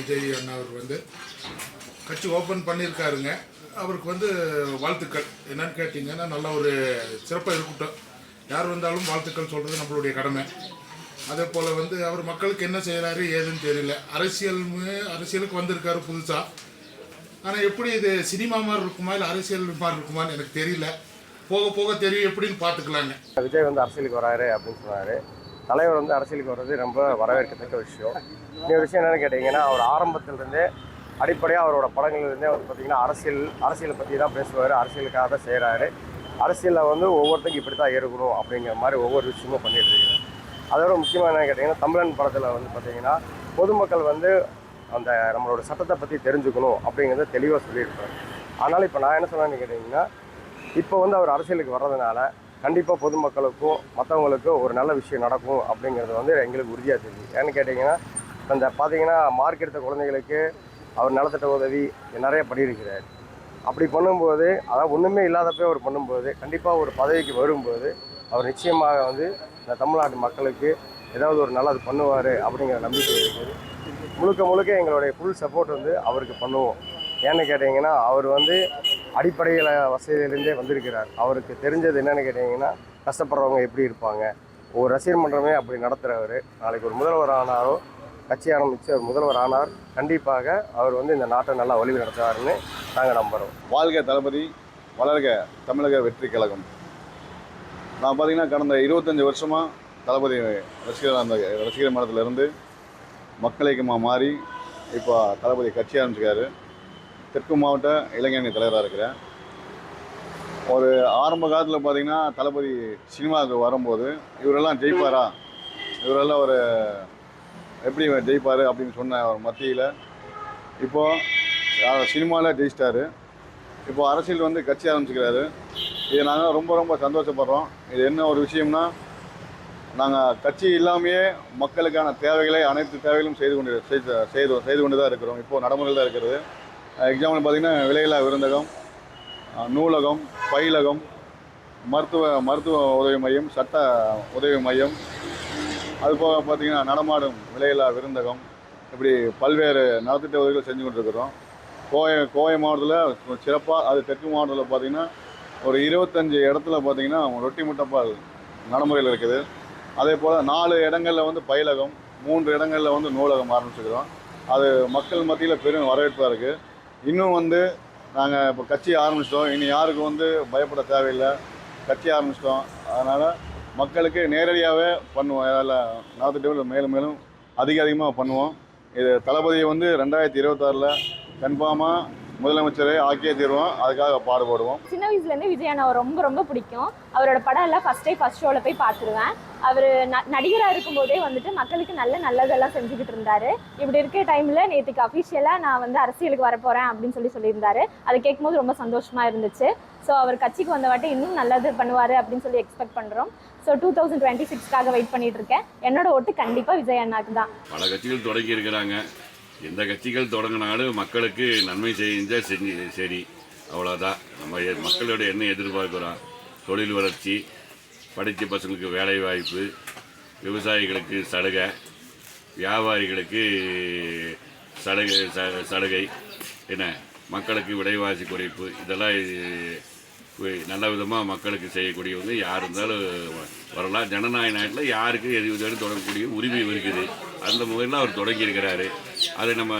விஜய் அண்ணா அவர் வந்து கட்சி ஓப்பன் பண்ணியிருக்காருங்க. அவருக்கு வந்து வாழ்த்துக்கள். என்னன்னு கேட்டிங்கன்னா நல்ல ஒரு சிறப்பாக இருக்கட்டும். யார் வந்தாலும் வாழ்த்துக்கள் சொல்கிறது நம்மளுடைய கடமை. அதே போல் வந்து அவர் மக்களுக்கு என்ன செய்கிறாரு ஏதுன்னு தெரியல. அரசியல் அரசியலுக்கு வந்திருக்காரு புதுசாக ஆனால் எப்படி இது சினிமா மாதிரி இருக்குமா இல்லை அரசியல் மாதிரி இருக்குமான்னு எனக்கு தெரியல. போக போக தெரியும் எப்படின்னு பார்த்துக்கலாங்க. விஜய் வந்து அரசியலுக்கு வராரு அப்படின்னு சொன்னார். தலைவர் வந்து அரசியலுக்கு வர்றது ரொம்ப வரவேற்கத்தக்க விஷயம். இன்னொரு விஷயம் என்னென்னு கேட்டிங்கன்னா அவர் ஆரம்பத்திலிருந்தே அடிப்படையாக அவரோட படங்கள்லேருந்தே வந்து பார்த்திங்கன்னா அரசியல் அரசியலை பற்றி தான் பேசுவார் அரசியலுக்காக தான் செய்கிறாரு அரசியலில் வந்து ஒவ்வொருத்தருக்கும் இப்படி தான் இருக்கணும் அப்படிங்கிற மாதிரி ஒவ்வொரு விஷயமும் பண்ணிட்டு இருக்கிறார் அதோட முக்கியமாக என்னன்னு கேட்டிங்கன்னா தமிழன் படத்தில் வந்து பார்த்திங்கன்னா பொதுமக்கள் வந்து அந்த நம்மளோட சட்டத்தை பற்றி தெரிஞ்சுக்கணும் அப்படிங்கிறத தெளிவாக சொல்லியிருப்பார். ஆனால் இப்போ நான் என்ன சொன்னேன்னு கேட்டிங்கன்னா இப்போ வந்து அவர் அரசியலுக்கு வர்றதுனால கண்டிப்பாக பொதுமக்களுக்கும் மற்றவங்களுக்கும் ஒரு நல்ல விஷயம் நடக்கும் அப்படிங்கிறது வந்து எங்களுக்கு உறுதியாக தெரியுது. ஏன்னு கேட்டிங்கன்னா இந்த பார்த்தீங்கன்னா மார்க் எடுத்த குழந்தைகளுக்கு அவர் நலத்திட்ட உதவி நிறைய பண்ணியிருக்கிறார். அப்படி பண்ணும்போது அதாவது ஒன்றுமே இல்லாதப்போ அவர் பண்ணும்போது கண்டிப்பாக ஒரு பதவிக்கு வரும்போது அவர் நிச்சயமாக வந்து இந்த தமிழ்நாட்டு மக்களுக்கு ஏதாவது ஒரு நல்லது பண்ணுவார் அப்படிங்கிற நம்பிக்கை இருக்குது. முழுக்க முழுக்க எங்களுடைய ஃபுல் சப்போர்ட் வந்து அவருக்கு பண்ணுவோம். ஏன்னு கேட்டிங்கன்னா அவர் வந்து அடிப்படையில் வசதியிலேருந்தே வந்திருக்கிறார். அவருக்கு தெரிஞ்சது என்னன்னு கேட்டிங்கன்னா கஷ்டப்படுறவங்க எப்படி இருப்பாங்க? ஒரு ரசிகர் மன்றமே அப்படி நடத்துகிறவர் நாளைக்கு ஒரு முதல்வர் ஆனாரோ கட்சி ஆரம்பித்து ஒரு முதல்வர் ஆனார் கண்டிப்பாக அவர் வந்து இந்த நாட்டை நல்லா வழி நடத்துவார்னு நாங்கள் நம்புகிறோம் வாழ்க தளபதி வளர்க தமிழக வெற்றி கழகம். நான் பார்த்தீங்கன்னா கடந்த இருபத்தஞ்சி வருஷமாக தளபதி ரசிகர் அந்த ரசிகர் மன்றத்திலேருந்து மக்கள் இயக்கமாக மாறி இப்போ தளபதி கட்சி ஆரம்பிச்சிருக்காரு. தெற்கு மாவட்ட இளைஞரணி தலைவராக இருக்கிறேன். ஒரு ஆரம்ப காலத்தில் பார்த்தீங்கன்னா தளபதி சினிமாவுக்கு வரும்போது இவரெல்லாம் ஜெயிப்பாரா? இவரெல்லாம் ஒரு எப்படி இவர் ஜெயிப்பார் அப்படின்னு சொன்ன ஒரு மத்தியில் இப்போது சினிமாவில் ஜெயிச்சிட்டாரு. இப்போ அரசியல் வந்து கட்சி ஆரம்பிச்சுக்கிறாரு. இது நாங்கள் ரொம்ப ரொம்ப சந்தோஷப்படுறோம். இது என்ன ஒரு விஷயம்னா நாங்கள் கட்சி இல்லாமையே மக்களுக்கான தேவைகளை அனைத்து தேவைகளும் செய்து கொண்டு செய்து செய்து செய்து கொண்டு தான் இருக்கிறோம். இப்போது நடைமுறையில் தான் இருக்கிறது. எக்ஸாம்பிள் பார்த்திங்கன்னா விலையில்லா விருந்தகம் நூலகம் பயிலகம் மருத்துவ மருத்துவ உதவி மையம் சட்ட உதவி மையம். அது போக பார்த்திங்கன்னா நடமாடும் விலையில்லா விருந்தகம். இப்படி பல்வேறு நலத்திட்ட உதவிகள் செஞ்சு கொண்டிருக்கிறோம். கோவை கோவை மாவட்டத்தில் சிறப்பாக அது தெற்கு மாவட்டத்தில் பார்த்திங்கன்னா ஒரு இருபத்தஞ்சி இடத்துல பார்த்திங்கன்னா ரொட்டி முட்டைப்பால் நடைமுறையில் இருக்குது. அதே போல் நாலு இடங்களில் வந்து பயிலகம் மூன்று இடங்களில் வந்து நூலகம் ஆரம்பிச்சுக்கிறோம் அது மக்கள் மத்தியில் பெரும் வரவேற்பாக இருக்குது இன்னும் வந்து நாங்கள் இப்போ கட்சி ஆரம்பிச்சிட்டோம். இனி யாருக்கும் வந்து பயப்பட தேவையில்லை. கட்சி ஆரம்பிச்சிட்டோம். அதனால் மக்களுக்கு நேரடியாகவே பண்ணுவோம். அதில் நடத்திட்டு மேலும் மேலும் அதிக அதிகமாக பண்ணுவோம். இது தளபதியை வந்து ரெண்டாயிரத்தி இருபத்தாறில் கன்ஃபார்மாக முதலமைச்சரை ஆக்கியே தீர்வோம். அதுக்காக பாடுபடுவோம் சின்ன வயசுலேருந்து விஜய் அண்ணாவை ரொம்ப ரொம்ப பிடிக்கும். அவரோட படம் எல்லாம் ஃபர்ஸ்ட் டே ஃபர்ஸ்ட் ஷோவில் போய் பார்த்துருவேன். அவர் ந நடிகராக இருக்கும்போதே வந்துட்டு மக்களுக்கு நல்ல நல்லதெல்லாம் செஞ்சுக்கிட்டு இருந்தாரு. இப்படி இருக்க டைமில் நேற்றுக்கு அஃபிஷியலாக நான் வந்து அரசியலுக்கு வரப்போகிறேன் அப்படின்னு சொல்லி சொல்லியிருந்தாரு. அதை கேட்கும்போது ரொம்ப சந்தோஷமாக இருந்துச்சு. ஸோ அவர் கட்சிக்கு வந்த வாட்டி இன்னும் நல்லது பண்ணுவார் அப்படின்னு சொல்லி எக்ஸ்பெக்ட் பண்ணுறோம் ஸோ டூ தௌசண்ட் டுவெண்ட்டி சிக்ஸ்க்காக வெயிட் பண்ணிட்டு இருக்கேன். என்னோட ஓட்டு கண்டிப்பாக விஜய் அண்ணாக்கு தான். பல கட்சிகள் தொடங்கி இருக்கிறாங்க. எந்த கட்சிகள் தொடங்கினாலும் மக்களுக்கு நன்மை செஞ்சால் செஞ்சு சரி அவ்வளோதான் நம்ம மக்களோட என்ன எதிர்பார்க்குறோம்? தொழில் வளர்ச்சி படித்த பசங்களுக்கு வேலை வாய்ப்பு விவசாயிகளுக்கு சலுகை வியாபாரிகளுக்கு சலுகை ச- சலுகை என்ன? மக்களுக்கு விலைவாசி குறைப்பு இதெல்லாம் நல்ல விதமாக மக்களுக்கு செய்யக்கூடிய வந்து யார் இருந்தாலும் வ- வரலாம். ஜனநாயக நாட்டில் யாருக்கு எது வேணும் தொடங்கக்கூடிய உரிமை இருக்குது? அந்த முறையில் அவர் தொடங்கியிருக்கிறாரு அதை நம்ம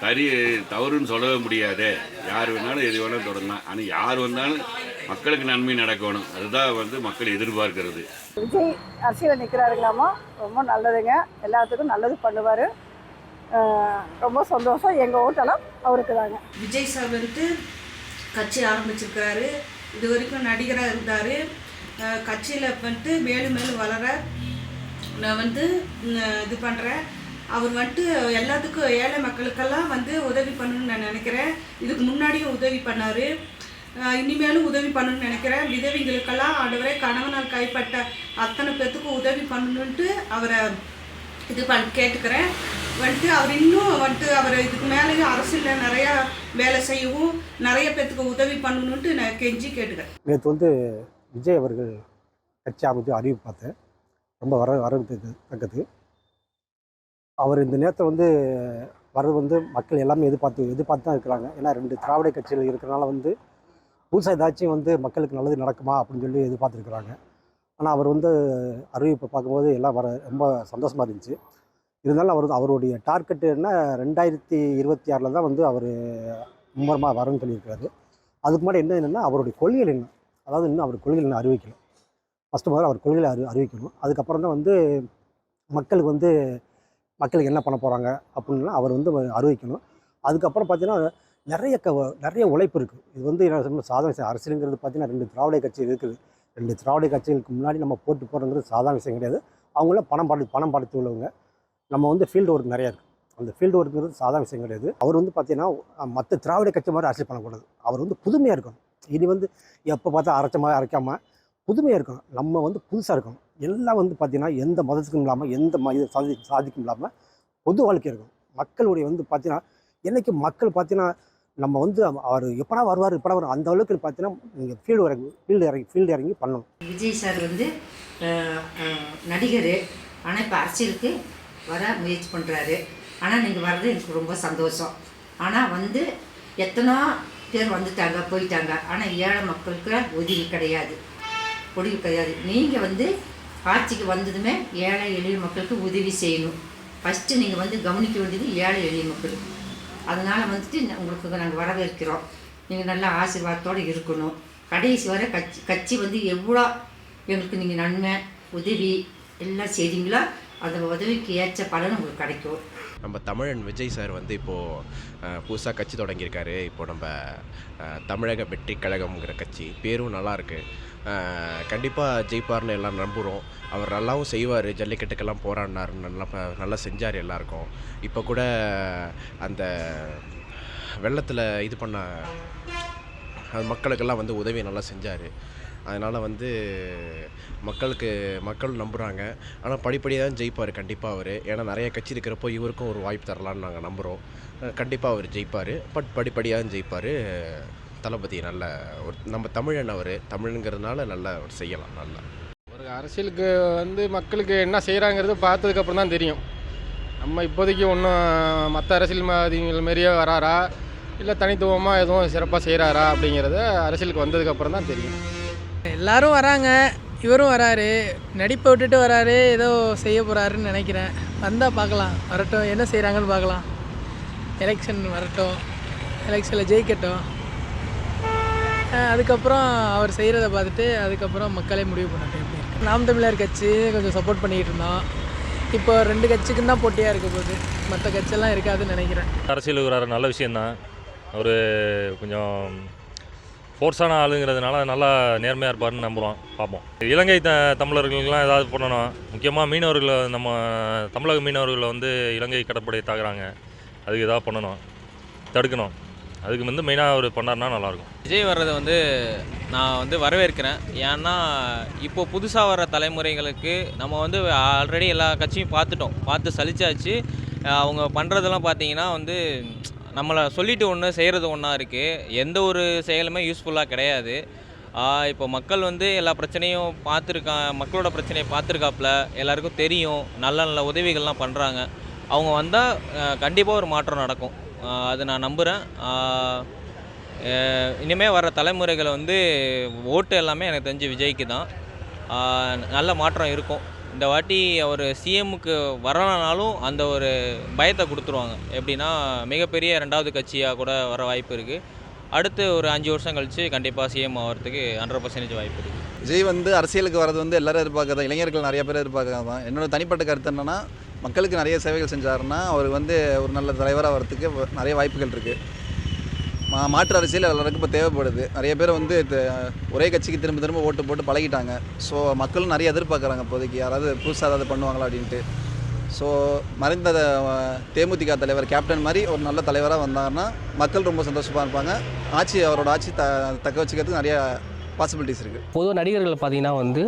சரி தவறுன்னு சொல்லவே முடியாதே. யார் வேணாலும் எது வேணாலும் தொடங்கலாம் ஆனால் யார் வந்தாலும் மக்களுக்கு நன்மை நடக்கணும். அதுதான் வந்து மக்கள் எதிர்பார்க்கிறது. விஜய் அரசியலில் நிற்கிறாருங்களாமா ரொம்ப நல்லதுங்க. எல்லாத்துக்கும் நல்லது பண்ணுவார். ரொம்ப சந்தோஷம். எங்கள் ஓட்டெல்லாம் அவருக்கு தாங்க. விஜய் சார் வந்துட்டு கட்சி ஆரம்பிச்சிருக்கிறாரு. இது வரைக்கும் நடிகராக இருந்தார். கட்சியில் வந்துட்டு மேலும் மேலும் வளர நான் வந்து இது பண்ணுறேன் அவர் வந்துட்டு எல்லாத்துக்கும் ஏழை மக்களுக்கெல்லாம் வந்து உதவி பண்ணணும்னு நான் நினைக்கிறேன். இதுக்கு முன்னாடியும் உதவி பண்ணார். இனிமேலும் உதவி பண்ணணும்னு நினைக்கிறேன். விதவிங்களுக்கெல்லாம் ஆண்டவரே கணவனால் கைப்பட்ட அத்தனை பேர்த்துக்கும் உதவி பண்ணணுன்ட்டு அவரை இது பண் கேட்டுக்கிறேன். வந்துட்டு அவர் இன்னும் வந்துட்டு அவர் இதுக்கு மேலேயும் அரசியலில் நிறையா வேலை செய்யவும் நிறைய பேர்த்துக்கு உதவி பண்ணணுன்ட்டு நான் கெஞ்சி கேட்டுக்கிறேன். நேற்று வந்து விஜய் அவர்கள் கட்சி அமைத்து அறிவு பார்த்தேன். ரொம்ப வர வரவேற்கத்தக்கது. அவர் இந்த நேரத்தில் வந்து வர்றது வந்து மக்கள் எல்லாமே எதிர்பார்த்து எதிர்பார்த்து தான் இருக்கிறாங்க. ஏன்னா ரெண்டு திராவிட கட்சிகள் இருக்கிறனால வந்து புதுசாக ஏதாச்சும் வந்து மக்களுக்கு நல்லது நடக்குமா அப்படின்னு சொல்லி எதிர்பார்த்துருக்குறாங்க. ஆனால் அவர் வந்து அறிவிப்பை பார்க்கும்போது எல்லாம் வர ரொம்ப சந்தோஷமாக இருந்துச்சு. இருந்தாலும் அவர் அவருடைய டார்கெட் என்ன ரெண்டாயிரத்தி இருபத்தி ஆறில் தான் வந்து அவர் மும்மரமாக வரணும்னு சொல்லியிருக்காரு அதுக்கு முன்னாடி என்ன என்னென்னா அவருடைய கொள்கைகள் என்ன? அதாவது இன்னும் அவர் கொள்கைகள் இன்னும் அறிவிக்கணும் ஃபஸ்ட்டு முதல்ல அவர் கொள்கைகளை அறி அறிவிக்கணும். அதுக்கப்புறம் தான் வந்து மக்களுக்கு வந்து மக்களுக்கு என்ன பண்ண போகிறாங்க அப்படின்லாம் அவர் வந்து அறிவிக்கணும். அதுக்கப்புறம் பார்த்தீங்கன்னா நிறைய க நிறைய உழைப்பு இருக்குது இது வந்து என்ன சாதாரண விஷயம். அரசியலுங்கிறது பார்த்தீங்கன்னா ரெண்டு திராவிட கட்சி இருக்குது. ரெண்டு திராவிட கட்சிகளுக்கு முன்னாடி நம்ம போட்டு போடுறது சாதாரண விஷயம் கிடையாது. அவங்களாம் பணம் பாடி பணம் படுத்தி உள்ளவங்க. நம்ம வந்து ஃபீல்டு ஒர்க் நிறையா இருக்குது அந்த ஃபீல்டு ஒர்க்குங்கிறது சாதாரண விஷயம் கிடையாது. அவர் வந்து பார்த்தீங்கன்னா மற்ற திராவிட கட்சி மாதிரி அரசியல் பண்ணக்கூடாது. அவர் வந்து புதுமையாக இருக்கணும். இனி வந்து எப்போ பார்த்தா அரைச்ச மாதிரி அரைக்காமல் புதுமையாக இருக்கணும். நம்ம வந்து புதுசாக இருக்கணும். எல்லாம் வந்து பார்த்திங்கன்னா எந்த மதத்துக்கும் இல்லாமல் எந்த ம இது சாதி சாதிக்கும் இல்லாமல் பொது வாழ்க்கை இருக்கணும். மக்களுடைய வந்து பார்த்தீங்கன்னா என்னைக்கு மக்கள் பார்த்தீங்கன்னா நம்ம வந்து அவர் எப்படா வருவார் எப்படா வரும் அந்த அளவுக்கு பார்த்தீங்கன்னா நீங்கள் ஃபீல்டு இறங்கி ஃபீல்டு இறங்கி ஃபீல்டு இறங்கி பண்ணணும். விஜய் சார் வந்து நடிகர். ஆனால் இப்போ அரசியலுக்கு வர முயற்சி பண்ணுறாரு ஆனால் நீங்கள் வர்றது எனக்கு ரொம்ப சந்தோஷம். ஆனால் வந்து எத்தனோ பேர் வந்துட்டாங்க போயிட்டாங்க. ஆனால் ஏழை மக்களுக்கு உதவி கிடையாது. உதவி கிடையாது நீங்கள் வந்து ஆட்சிக்கு வந்ததுமே ஏழை எளிய மக்களுக்கு உதவி செய்யணும். ஃபஸ்ட்டு நீங்கள் வந்து கவனிக்க வேண்டியது ஏழை எளிய மக்கள் அதனால் வந்துட்டு உங்களுக்கு நாங்கள் வரவேற்கிறோம். நீங்கள் நல்ல ஆசீர்வாதத்தோடு இருக்கணும். கடைசி வரை கட்சி கட்சி வந்து எவ்வளோ எங்களுக்கு நீங்கள் நன்மை உதவி எல்லாம் செய்தீங்களோ அந்த உதவிக்கு ஏற்ற பலன் உங்களுக்கு கிடைக்கும். நம்ம தமிழன் விஜய் சார் வந்து இப்போது புதுசாக கட்சி தொடங்கியிருக்காரு. இப்போ நம்ம தமிழக வெற்றி கழகம்ங்கிற கட்சி. பேரும் நல்லாயிருக்கு கண்டிப்பாக ஜெயிப்பார்னு எல்லாம் நம்புகிறோம் அவர் நல்லாவும் செய்வார். ஜல்லிக்கட்டுக்கெல்லாம் போராடினார். நல்லா நல்லா செஞ்சார் எல்லாருக்கும். இப்போ கூட அந்த வெள்ளத்தில் இது பண்ண அது மக்களுக்கெல்லாம் வந்து உதவி நல்லா செஞ்சார். அதனால் வந்து மக்களுக்கு மக்கள் நம்புகிறாங்க ஆனால் படிப்படியாக தான் ஜெயிப்பார் கண்டிப்பாக அவர். ஏன்னா நிறைய கட்சி இருக்கிறப்போ இவருக்கும் ஒரு வாய்ப்பு தரலான்னு நாங்கள் நம்புகிறோம் கண்டிப்பாக அவர் ஜெயிப்பார். பட் படிப்படியாக தான் ஜெயிப்பார். தளபதி நல்ல ஒரு நம்ம தமிழன் அவர் தமிழுங்கிறதுனால நல்லா அவர் செய்யலாம் நல்லா. ஒரு அரசியலுக்கு வந்து மக்களுக்கு என்ன செய்கிறாங்கிறது பார்த்ததுக்கப்புறம் தான் தெரியும். நம்ம இப்போதைக்கு ஒன்றும் மற்ற அரசியல்வாதிகள் மாரியே வராரா? இல்லை தனித்துவமாக எதுவும் சிறப்பாக செய்கிறாரா அப்படிங்கிறத அரசியலுக்கு வந்ததுக்கப்புறம் தான் தெரியும். எல்லாரும் வராங்க. இவரும் வராரு. நடிப்பை விட்டுட்டு வராரு. ஏதோ செய்ய போகிறாருன்னு நினைக்கிறேன். வந்தால் பார்க்கலாம். வரட்டும். என்ன செய்கிறாங்கன்னு பார்க்கலாம். எலெக்ஷன் வரட்டும். எலெக்ஷனில் ஜெயிக்கட்டும். அதுக்கப்புறம் அவர் செய்கிறத பார்த்துட்டு அதுக்கப்புறம் மக்களே முடிவு பண்ணட்டும் எப்படி இருக்கு? நாம் தமிழர் கட்சி கொஞ்சம் சப்போர்ட் பண்ணிக்கிட்டு இருந்தோம். இப்போ ரெண்டு கட்சிக்கும் தான் போட்டியாக இருக்க போகுது. மற்ற கட்சியெல்லாம் இருக்காதுன்னு நினைக்கிறேன். அரசியல் வர நல்ல விஷயந்தான் அவர் கொஞ்சம் ஃபோர்ஸான ஆளுங்கிறதுனால நல்லா நேர்மையாக இருப்பார்னு நம்புகிறோம் பார்ப்போம். இலங்கை த தமிழர்களுக்கெல்லாம் ஏதாவது பண்ணணும். முக்கியமாக மீனவர்களை நம்ம தமிழக மீனவர்களை வந்து இலங்கை கடற்படை தாக்குறாங்க. அதுக்கு ஏதாவது பண்ணணும். தடுக்கணும். அதுக்கு வந்து மெயினாக அவர் பண்ணார்னா நல்லாயிருக்கும். விஜய் வர்றதை வந்து நான் வந்து வரவேற்கிறேன். ஏன்னா இப்போ புதுசாக வர தலைமுறைகளுக்கு நம்ம வந்து ஆல்ரெடி எல்லா கட்சியும் பார்த்துட்டோம். பார்த்து சலிச்சாச்சு. அவங்க பண்ணுறதெல்லாம் பார்த்தீங்கன்னா வந்து நம்மளை சொல்லிட்டு ஒன்று செய்கிறது ஒன்றா இருக்குது எந்த ஒரு செயலுமே யூஸ்ஃபுல்லாக கிடையாது. இப்போ மக்கள் வந்து எல்லா பிரச்சனையும் பார்த்துருக்கா மக்களோட பிரச்சனையை பார்த்துருக்காப்புல. எல்லாருக்கும் தெரியும். நல்ல நல்ல உதவிகள்லாம் பண்ணுறாங்க அவங்க வந்தால் கண்டிப்பாக ஒரு மாற்றம் நடக்கும். அதை நான் நம்புகிறேன் இனிமேல் வர தலைமுறைகளை வந்து ஓட்டு எல்லாமே எனக்கு தெரிஞ்சு விஜய்க்கு தான். நல்ல மாற்றம் இருக்கும். இந்த வாட்டி அவர் சிஎம்முக்கு வரலனாலும் அந்த ஒரு பயத்தை கொடுத்துருவாங்க. எப்படின்னா மிகப்பெரிய ரெண்டாவது கட்சியாக கூட வர வாய்ப்பு இருக்குது அடுத்து ஒரு அஞ்சு வருஷம் கழித்து கண்டிப்பாக சிஎம் ஆகிறதுக்கு ஹண்ட்ரட் பர்சன்டேஜ் வாய்ப்பு இருக்குது விஜய் வந்து அரசியலுக்கு வரது வந்து எல்லாரும் எதிர்பார்க்கறதா இளைஞர்கள் நிறைய பேர் எதிர்பார்க்கறது. தான் என்னோட தனிப்பட்ட கருத்து என்னன்னா மக்களுக்கு நிறைய சேவைகள் செஞ்சாருன்னா அவர் வந்து ஒரு நல்ல தலைவராக வரத்துக்கு வ- நிறைய வாய்ப்புகள் இருக்குது மா மாற்று அரசியல் எல்லாருக்கும் இப்போ தேவைப்படுது. நிறைய பேர் வந்து த- ஒரே கட்சிக்கு திரும்ப திரும்ப ஓட்டு போட்டு பழகிட்டாங்க. ஸோ மக்களும் நிறைய எதிர்பார்க்குறாங்க இப்போதைக்கு. யாராவது புதுசாக ஏதாவது பண்ணுவாங்களா அப்படின்ட்டு. ஸோ மறைந்த தேமுதிக தலைவர் கேப்டன் மாதிரி ஒரு நல்ல தலைவராக வந்தாருன்னா மக்கள் ரொம்ப சந்தோஷமாக இருப்பாங்க. ஆட்சி அவரோட ஆட்சி த தக்க வச்சுக்கிறதுக்கு நிறையா பாசிபிலிட்டிஸ் இருக்குது பொதுவாக நடிகர்கள் பார்த்தீங்கன்னா வந்து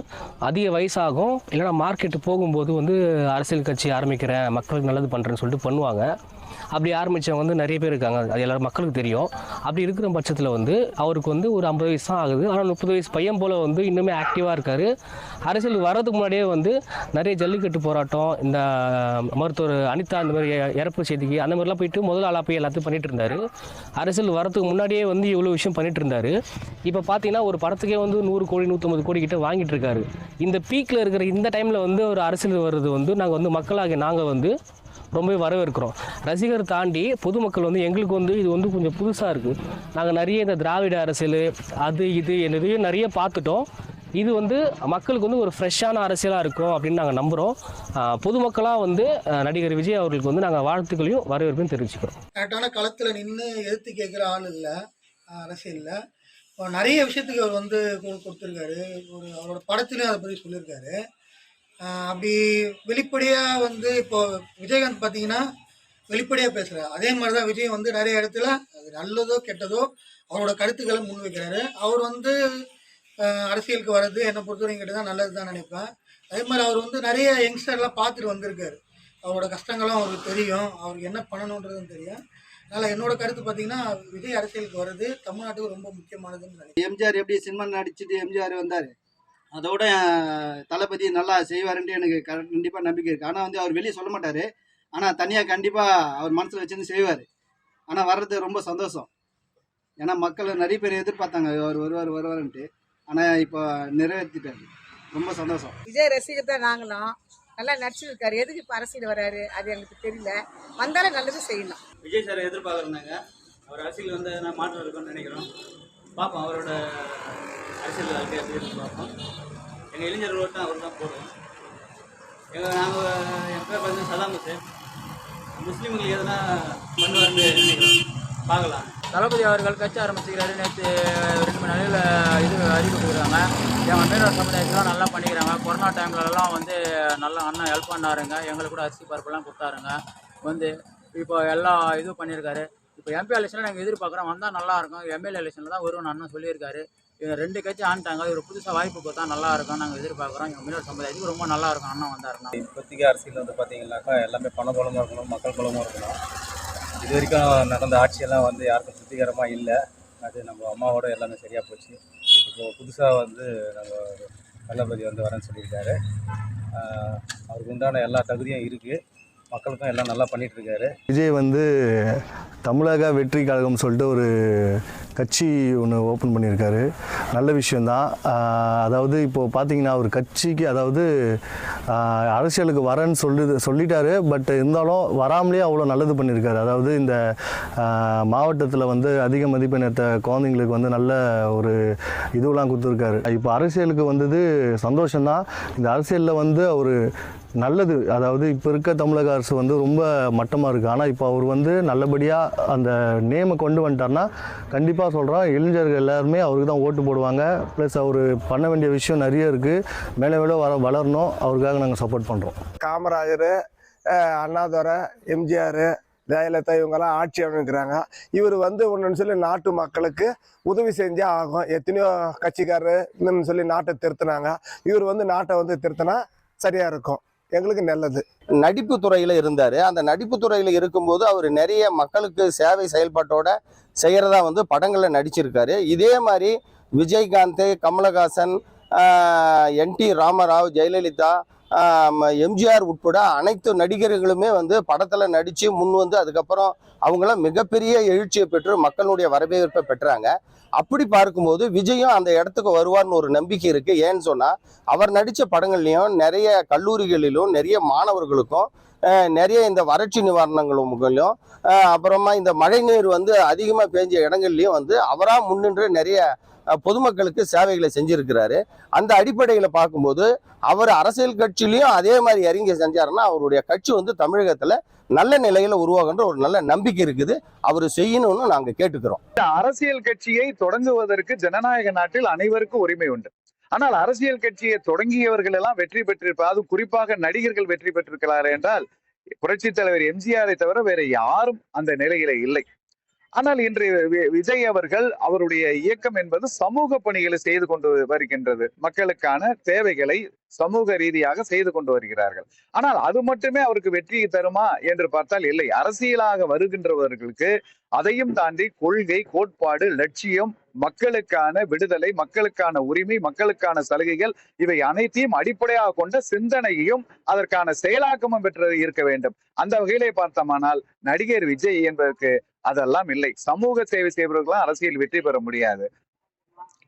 அதிக வயசாகும் இல்லைனா மார்க்கெட்டு போகும்போது வந்து அரசியல் கட்சி ஆரம்பிக்கிறேன் மக்களுக்கு நல்லது பண்ணுறேன்னு சொல்லிட்டு பண்ணுவாங்க. அப்படி ஆரம்பித்தவங்க வந்து நிறைய பேர் இருக்காங்க. அது எல்லாரும் மக்களுக்கு தெரியும். அப்படி இருக்கிற பட்சத்தில் வந்து அவருக்கு வந்து ஒரு ஐம்பது வயசு தான் ஆகுது. ஆனால் முப்பது வயசு பையன் போல் வந்து இன்னுமே ஆக்டிவாக இருக்கார். அரசியல் வர்றதுக்கு முன்னாடியே வந்து நிறைய ஜல்லிக்கட்டு போராட்டம் இந்த மருத்துவர் அனிதா அந்த மாதிரி இறப்பு செய்திக்கு அந்த மாதிரிலாம் போயிட்டு முதல் ஆளாக போய் எல்லாத்தையும் பண்ணிட்டு இருந்தார். அரசியல் வரதுக்கு முன்னாடியே வந்து இவ்வளோ விஷயம் பண்ணிட்டு இருந்தார். இப்போ பார்த்தீங்கன்னா ஒரு படத்துக்கே வந்து நூறு கோடி நூற்றம்பது கோடி கிட்ட வாங்கிட்டு இருக்காரு. இந்த பீக்கில் இருக்கிற இந்த டைமில் வந்து ஒரு அரசியல் வர்றது வந்து நாங்கள் வந்து மக்களாகிய நாங்கள் வந்து ரொம்பவே வரவேற்கிறோம். ரசிகர் தாண்டி பொதுமக்கள் வந்து எங்களுக்கு வந்து இது வந்து கொஞ்சம் புதுசாக இருக்குது நாங்கள் நிறைய இந்த திராவிட அரசியல் அது இது நிறைய நிறைய பார்த்துட்டோம். இது வந்து மக்களுக்கு வந்து ஒரு ஃப்ரெஷ்ஷான அரசியலாக இருக்கும் அப்படின்னு நாங்கள் நம்புகிறோம் பொதுமக்களாக வந்து நடிகர் விஜய் அவர்களுக்கு வந்து நாங்கள் வாழ்த்துக்களையும் வரவேற்பையும் தெரிவிச்சுக்கிறோம். கரெக்டான களத்தில் நின்று எதிர்த்து கேட்குற ஆள் இல்லை. அரசியலில். நிறைய விஷயத்துக்கு அவர் வந்து கொடுத்துருக்காரு. ஒரு அவரோட படத்துலேயும் அதை பற்றி சொல்லியிருக்காரு. அப்படி வெளிப்படையாக வந்து இப்போ விஜயகாந்த் பார்த்தீங்கன்னா வெளிப்படையாக பேசுகிறார் அதே மாதிரி தான் விஜய் வந்து நிறைய இடத்துல அது நல்லதோ கெட்டதோ அவரோட கருத்துக்களை முன்வைக்கிறாரு. அவர் வந்து அரசியலுக்கு வர்றது என்னை பொறுத்தவரைக்கும் கேட்டு தான் நல்லது தான் நினைப்பேன். அதே மாதிரி அவர் வந்து நிறைய யங்ஸ்டர்லாம் பார்த்துட்டு வந்திருக்காரு. அவரோட கஷ்டங்களும் அவருக்கு தெரியும். அவருக்கு என்ன பண்ணணுன்றதும் தெரியும். அதனால் என்னோட கருத்து பார்த்தீங்கன்னா விஜய் அரசியலுக்கு வர்றது தமிழ்நாட்டுக்கு ரொம்ப முக்கியமானதுன்னு நினைக்கிறேன். எம்ஜிஆர் எப்படி சினிமா நடிச்சுட்டு எம்ஜிஆர் வந்தார்? அதோட தளபதி நல்லா செய்வாருன்ட்டு எனக்கு கண்டிப்பாக நம்பிக்கை இருக்குது ஆனால் வந்து அவர் வெளியே சொல்ல மாட்டார். ஆனால் தனியாக கண்டிப்பாக அவர் மனசில் வச்சுருந்து செய்வார். ஆனால் வர்றது ரொம்ப சந்தோஷம். ஏன்னா மக்கள் நிறைய பேர் எதிர்பார்த்தாங்க அவர் வருவார் வருவாருன்ட்டு. ஆனால் இப்போ நிறைவேற்றிட்டாரு ரொம்ப சந்தோஷம். விஜய் ரசிகர் தான் நாங்களும். நல்லா நடிச்சிருக்காரு. எதுக்கு இப்போ அரசியல் வராரு? அது எங்களுக்கு தெரியல. வந்தாலும் நல்லது செய்யணும் விஜய் சார் எதிர்பார்க்குறாங்க அவர் அரசியல் வந்து நான் மாற்றம் இருக்கும்னு நினைக்கிறோம். பார்ப்போம் அவரோட அரசியல் வாழ்க்கை எப்படி பார்ப்போம். எங்கள் இளைஞர் ஓட்டு அவர் தான் போடுவோம் எங்கள் நாங்கள் என் பேர் வந்து சதாம் ஹுசேன். முஸ்லீம்களுக்கு எதனா பண்ணுவார்னு பார்க்கலாம். தளபதி அவர்கள் கட்சி ஆரம்பிச்சுக்கிறாரு. நேற்று ரெண்டு மணி நேரில் இது அறிவு கொடுக்குறாங்க. எங்கள் மீனவர் சமுதாயத்துலாம் நல்லா பண்ணிக்கிறாங்க. கொரோனா டைம்லலாம் வந்து நல்லா அண்ணன் ஹெல்ப் பண்ணாருங்க. எங்களுக்கு கூட அரிசி பருப்புலாம் கொடுத்தாருங்க. வந்து இப்போ எல்லா இதுவும் பண்ணியிருக்காரு. இப்போ எம்பி எலெக்ஷனில் நாங்கள் எதிர்பார்க்குறோம். வந்தால் நல்லாயிருக்கும் எம்எல்ஏ எலெக்ஷனில் தான் வரும்னு அண்ணன் சொல்லியிருக்காரு. இவங்க ரெண்டு கட்சி ஆண்டாங்க இவர் புதுசாக வாய்ப்பு கொடுத்தா நல்லா இருக்கும் நாங்கள் எதிர்பார்க்குறோம். எங்கள் மீனவர் சமுதாயத்துக்கு ரொம்ப நல்லா இருக்கும் அண்ணன் வந்தாருன்னா. இப்போதைக்கு அரசியல் வந்து பார்த்தீங்கன்னாக்கா எல்லாமே பண பலமாக இருக்கணும் மக்கள் பலமாக இருக்கணும். இது வரைக்கும் நடந்த ஆட்சியெல்லாம் வந்து யாருக்கும் திருப்திகரமாக இல்லை. அது நம்ம அம்மாவோட எல்லாமே சரியாக போச்சு. இப்போது புதுசாக வந்து நம்ம தளபதி வந்து வரேன்னு சொல்லியிருக்காரு. அவருக்கு உண்டான எல்லா தகுதியும் இருக்குது மக்களுக்கும் எல்லாம் நல்லா பண்ணிட்டு இருக்காரு விஜய் வந்து தமிழக வெற்றி கழகம் சொல்லிட்டு ஒரு கட்சி ஒன்று ஓப்பன் பண்ணியிருக்காரு. நல்ல விஷயந்தான் அதாவது இப்போது பார்த்தீங்கன்னா அவர் கட்சிக்கு அதாவது அரசியலுக்கு வரேன்னு சொல்லுது சொல்லிட்டாரு. பட் இருந்தாலும் வராமலே அவ்வளோ நல்லது பண்ணியிருக்காரு. அதாவது இந்த மாவட்டத்தில் வந்து அதிக மதிப்பெண் எடுத்த குழந்தைங்களுக்கு வந்து நல்ல ஒரு இதுவெலாம் கொடுத்துருக்காரு. இப்போ அரசியலுக்கு வந்தது சந்தோஷம்தான். இந்த அரசியலில் வந்து அவர் நல்லது. அதாவது இப்போ இருக்க தமிழக அரசு வந்து ரொம்ப மட்டமாக இருக்குது ஆனால் இப்போ அவர் வந்து நல்லபடியாக அந்த நேமை கொண்டு வந்துட்டார்னா கண்டிப்பாக சொல்கிறோம் இளைஞர்கள் எல்லாருமே அவருக்கு தான் ஓட்டு போடுவாங்க. ப்ளஸ் அவர் பண்ண வேண்டிய விஷயம் நிறைய இருக்குது மேலே மேலே வர வளரணும். அவருக்காக நாங்கள் சப்போர்ட் பண்ணுறோம் காமராஜர் அண்ணாதுரை எம்ஜிஆர் ஜெயலலிதா இவங்கெல்லாம் ஆட்சி அமைக்கிறாங்க. இவர் வந்து ஒன்றுன்னு சொல்லி நாட்டு மக்களுக்கு உதவி செஞ்சே ஆகும். எத்தனையோ கட்சிக்காரர் இன்னும் சொல்லி நாட்டை திருத்தினாங்க. இவர் வந்து நாட்டை வந்து திருத்தினா சரியாக இருக்கும். எங்களுக்கு நல்லது. நடிப்பு துறையில் இருந்தார். அந்த நடிப்பு துறையில் இருக்கும்போது அவர் நிறைய மக்களுக்கு சேவை செயல்பாட்டோட செய்கிறதா வந்து படங்களில் நடிச்சிருக்காரு. இதே மாதிரி விஜயகாந்த் கமலஹாசன் என்டி ராமராவ் ஜெயலலிதா எம்ஜிஆர் உட்பட அனைத்து நடிகர்களுமே வந்து படத்தில் நடித்து முன் வந்து அதுக்கப்புறம் அவங்களாம் மிகப்பெரிய எழுச்சியை பெற்று மக்களுடைய வரவேற்பை பெற்றாங்க. அப்படி பார்க்கும்போது விஜயும் அந்த இடத்துக்கு வருவார்னு ஒரு நம்பிக்கை இருக்குது ஏன்னு சொன்னால் அவர் நடித்த படங்கள்லையும் நிறைய கல்லூரிகளிலும் நிறைய மாணவர்களுக்கும் நிறைய இந்த வறட்சி நிவாரணங்களும் அப்புறமா இந்த மழைநீர் வந்து அதிகமாக பேஞ்ச இடங்கள்லையும் வந்து அவராக முன்னின்று நிறைய பொதுமக்களுக்கு சேவைகளை செஞ்சிருக்கிறாரு. அந்த அடிப்படையில் பார்க்கும்போது அவர் அரசியல் கட்சியிலையும் அதே மாதிரி இறங்கி செஞ்சாருன்னா அவருடைய கட்சி வந்து தமிழகத்தில் நல்ல நிலையில் உருவாகுன்ற ஒரு நல்ல நம்பிக்கை இருக்குது. அவர் செய்யணும்னு நாங்கள் கேட்டுக்கிறோம். அரசியல் கட்சியை தொடங்குவதற்கு ஜனநாயக நாட்டில் அனைவருக்கும் உரிமை உண்டு. ஆனால் அரசியல் கட்சியை தொடங்கியவர்கள் எல்லாம் வெற்றி பெற்றிருப்பார் அதுவும் குறிப்பாக நடிகர்கள் வெற்றி பெற்றிருக்கிறார்கள் என்றால் புரட்சி தலைவர் எம்ஜிஆரை தவிர வேற யாரும் அந்த நிலையில இல்லை. ஆனால் இன்று வி- விஜய் அவர்கள் அவருடைய இயக்கம் என்பது சமூக பணிகளை செய்து கொண்டு வருகின்றது. மக்களுக்கான தேவைகளை சமூக ரீதியாக செய்து கொண்டு வருகிறார்கள். ஆனால் அது மட்டுமே அவருக்கு வெற்றியை தருமா என்று பார்த்தால் இல்லை. அரசியலாக வருகின்றவர்களுக்கு அதையும் தாண்டி கொள்கை கோட்பாடு லட்சியம் மக்களுக்கான விடுதலை மக்களுக்கான உரிமை மக்களுக்கான சலுகைகள் இவை அனைத்தையும் அடிப்படையாக கொண்ட சிந்தனையையும் அதற்கான செயலாக்கமும் பெற்று இருக்க வேண்டும். அந்த வகையிலே பார்த்தோமானால் நடிகர் விஜய் என்பதற்கு அதெல்லாம் இல்லை. சமூக சேவை செய்பவர்களாம் அரசியல் வெற்றி பெற முடியாது.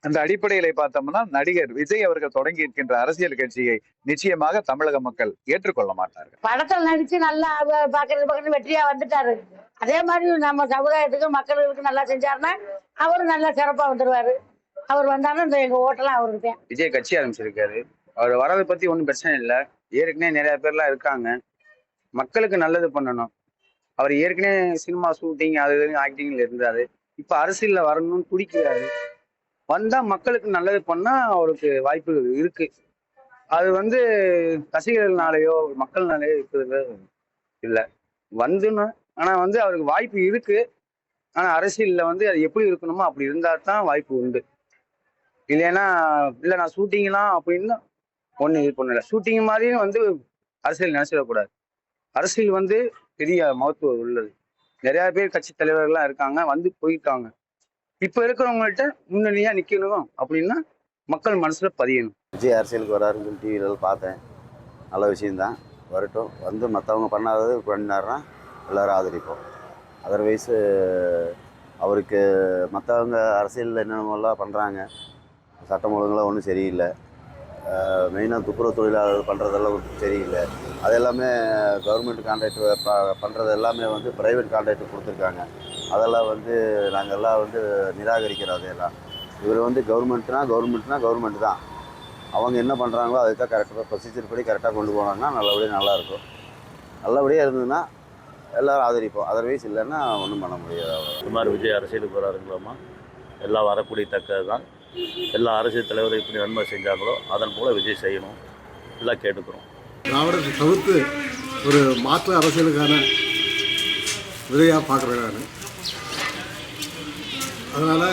அந்த அடிப்படையிலே பார்த்தோம்னா நடிகர் விஜய் அவர்கள் தொடங்கி இருக்கின்ற அரசியல் கட்சியை நிச்சயமாக தமிழக மக்கள் ஏற்றுக்கொள்ள மாட்டார்கள். படத்தில் நடிச்சு நல்லா அவ- பார்க்கறது பக்கத்து வெற்றியா வந்துட்டாரு. அதே மாதிரி நம்ம சமுதாயத்துக்கு மக்களுக்கு நல்லா செஞ்சாருன்னா அவரும் நல்லா சிறப்பா வந்துருவாரு. அவர் வந்தாலும் இந்த எங்க ஓட்டெல்லாம் அவருக்கு. தான் விஜய் கட்சி ஆரம்பிச்சிருக்காரு. அவர் வரதை பத்தி ஒன்றும் பிரச்சனை இல்லை. ஏற்கனவே நிறைய பேர்லாம் இருக்காங்க. மக்களுக்கு நல்லது பண்ணணும். அவர் ஏற்கனவே சினிமா ஷூட்டிங் அது இது ஆக்டிங்ல இருந்தாரு. இப்போ அரசியலில் வரணும்னு துடிக்கிறாரு. வந்தால் மக்களுக்கு நல்லது பண்ணால் அவருக்கு வாய்ப்பு இருக்கு. அது வந்து ரசிகர்கள்னாலேயோ மக்கள்னாலேயோ இருக்கிறது இல்லை. வந்துன்னு ஆனால் வந்து அவருக்கு வாய்ப்பு இருக்கு. ஆனால் அரசியலில் வந்து அது எப்படி இருக்கணுமோ அப்படி இருந்தால் தான் வாய்ப்பு உண்டு. இல்லைன்னா இல்லை நான் ஷூட்டிங்லாம் அப்படின்னு ஒன்றும் இது பண்ணலை. ஷூட்டிங் மாதிரியும் வந்து அரசியல் நினச்சிடக்கூடாது. அரசியல் வந்து பெரிய மகத்துவம் உள்ளது. நிறைய பேர் கட்சி தலைவர்கள்லாம் இருக்காங்க வந்து போயிட்டாங்க இப்போ இருக்கிறவங்கள்ட்ட முன்னணியா நிக்கணும் அப்படின்னா மக்கள் மனசுல பதியணும். விஜய் அரசியலுக்கு வராருன்னு சொல்லி பார்த்தேன். நல்ல விஷயந்தான் வரட்டும். வந்து மற்றவங்க பண்ணாதது பண்ணாருன்னா எல்லோரும் ஆதரிப்போம். அதர்வைஸு அவருக்கு மற்றவங்க அரசியலில் என்னென்னலாம் பண்ணுறாங்க சட்டம் ஒழுங்குலாம் ஒன்றும் சரியில்லை. மெயினாக துப்புரவு தொழிலாளர்கள் பண்ணுறதெல்லாம் சரியில்லை அது எல்லாமே கவர்மெண்ட் கான்ட்ராக்ட் ப பண்ணுறது எல்லாமே வந்து ப்ரைவேட் கான்ட்ராக்ட் கொடுத்துருக்காங்க. அதெல்லாம் வந்து நாங்கள் எல்லாம் வந்து நிராகரிக்கிறோம் அதையெல்லாம் இவர் வந்து கவர்மெண்ட்னா கவர்மெண்ட்னா கவர்மெண்ட் தான். அவங்க என்ன பண்ணுறாங்களோ அதுக்காக கரெக்டாக ப்ரொசீஜர் படி கரெக்டாக கொண்டு போனாங்கன்னா நல்லபடியாக நல்லாயிருக்கும் நல்லபடியாக இருந்ததுன்னா எல்லோரும் ஆதரிப்போம். அதர்வைஸ் இல்லைன்னா ஒன்றும் பண்ண முடியாது. குமார் மாதிரி விஜய் அரசியலுக்கு வராருங்களோமா எல்லாம் வரக்கூடிய தக்கது தான் எல்லா அரசியல் தலைவரும் இப்படி நன்மை செஞ்சாங்களோ அதன் போல் விஜய் செய்யணும் எல்லாம் கேட்டுக்கிறோம். திராவிடத்தை தவிர்த்து ஒரு மாற்று அரசியலுக்கான விதையாக பார்க்குறேன் நான் அதனால்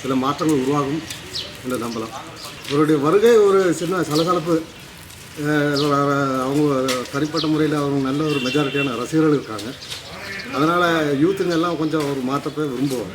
சில மாற்றங்கள் உருவாகும் என்று நம்பலாம். இவருடைய வருகை ஒரு சின்ன சலசலப்பு அவங்க தனிப்பட்ட முறையில் அவங்க நல்ல ஒரு மெஜாரிட்டியான ரசிகர்கள் இருக்காங்க. அதனால் யூத்துங்க எல்லாம் கொஞ்சம் ஒரு மாற்றத்தை விரும்புவாங்க.